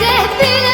que pide